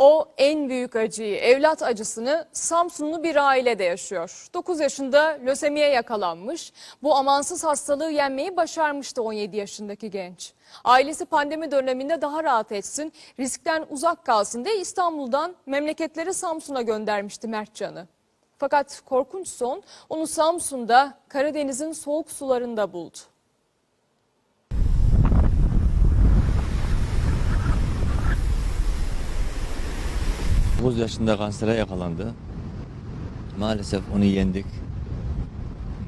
O en büyük acıyı, evlat acısını Samsunlu bir ailede yaşıyor. 9 yaşında lösemiye yakalanmış. Bu amansız hastalığı yenmeyi başarmıştı 17 yaşındaki genç. Ailesi pandemi döneminde daha rahat etsin, riskten uzak kalsın diye İstanbul'dan memleketleri Samsun'a göndermişti Mertcan'ı. Fakat korkunç son onu Samsun'da Karadeniz'in soğuk sularında buldu. 9 yaşında kansere yakalandı. Maalesef onu yendik.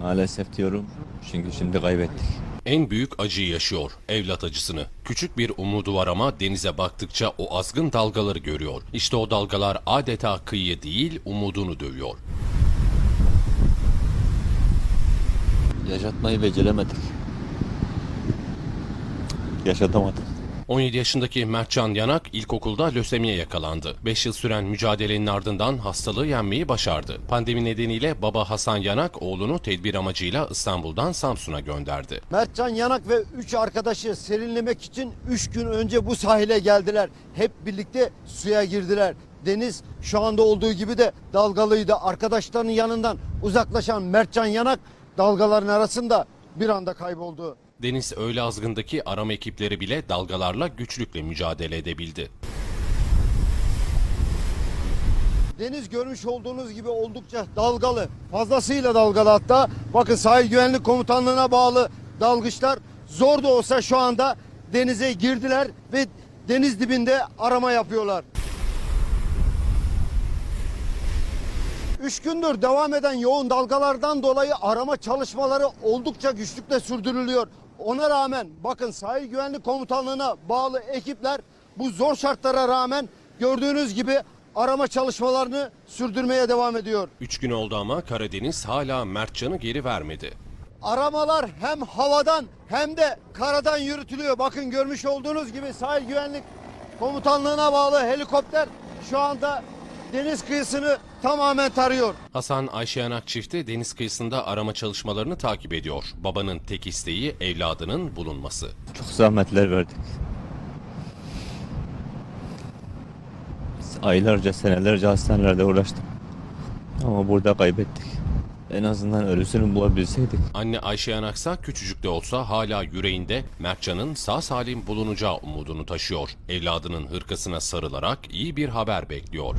Maalesef diyorum çünkü şimdi kaybettik. En büyük acıyı yaşıyor, evlat acısını. Küçük bir umudu var ama denize baktıkça o azgın dalgaları görüyor. İşte o dalgalar adeta kıyıya değil, umudunu dövüyor. Yaşatmayı beceremedik. Yaşatamadık. 17 yaşındaki Mertcan Yanak ilkokulda lösemiye yakalandı. 5 yıl süren mücadelenin ardından hastalığı yenmeyi başardı. Pandemi nedeniyle baba Hasan Yanak oğlunu tedbir amacıyla İstanbul'dan Samsun'a gönderdi. Mertcan Yanak ve 3 arkadaşı serinlemek için 3 gün önce bu sahile geldiler. Hep birlikte suya girdiler. Deniz şu anda olduğu gibi de dalgalıydı. Arkadaşlarının yanından uzaklaşan Mertcan Yanak dalgaların arasında bir anda kayboldu. Deniz öyle azgındaki arama ekipleri bile dalgalarla güçlükle mücadele edebildi. Deniz görmüş olduğunuz gibi oldukça dalgalı. Fazlasıyla dalgalı hatta. Bakın sahil güvenlik komutanlığına bağlı dalgıçlar zor da olsa şu anda denize girdiler ve deniz dibinde arama yapıyorlar. Üç gündür devam eden yoğun dalgalardan dolayı arama çalışmaları oldukça güçlükle sürdürülüyor. Ona rağmen bakın sahil güvenlik komutanlığına bağlı ekipler bu zor şartlara rağmen gördüğünüz gibi arama çalışmalarını sürdürmeye devam ediyor. 3 gün oldu ama Karadeniz hala Mertcan'ı geri vermedi. Aramalar hem havadan hem de karadan yürütülüyor. Bakın görmüş olduğunuz gibi sahil güvenlik komutanlığına bağlı helikopter şu anda deniz kıyısını tamamen tarıyor. Hasan Ayşe Yanak çifti deniz kıyısında arama çalışmalarını takip ediyor. Babanın tek isteği evladının bulunması. Çok zahmetler verdik. Aylarca, senelerce hastanelerde uğraştık. Ama burada kaybettik. En azından ölüsünü bulabilseydik. Anne Ayşe Yanaksa küçücük de olsa hala yüreğinde Mertcan'ın sağ salim bulunacağı umudunu taşıyor. Evladının hırkasına sarılarak iyi bir haber bekliyor.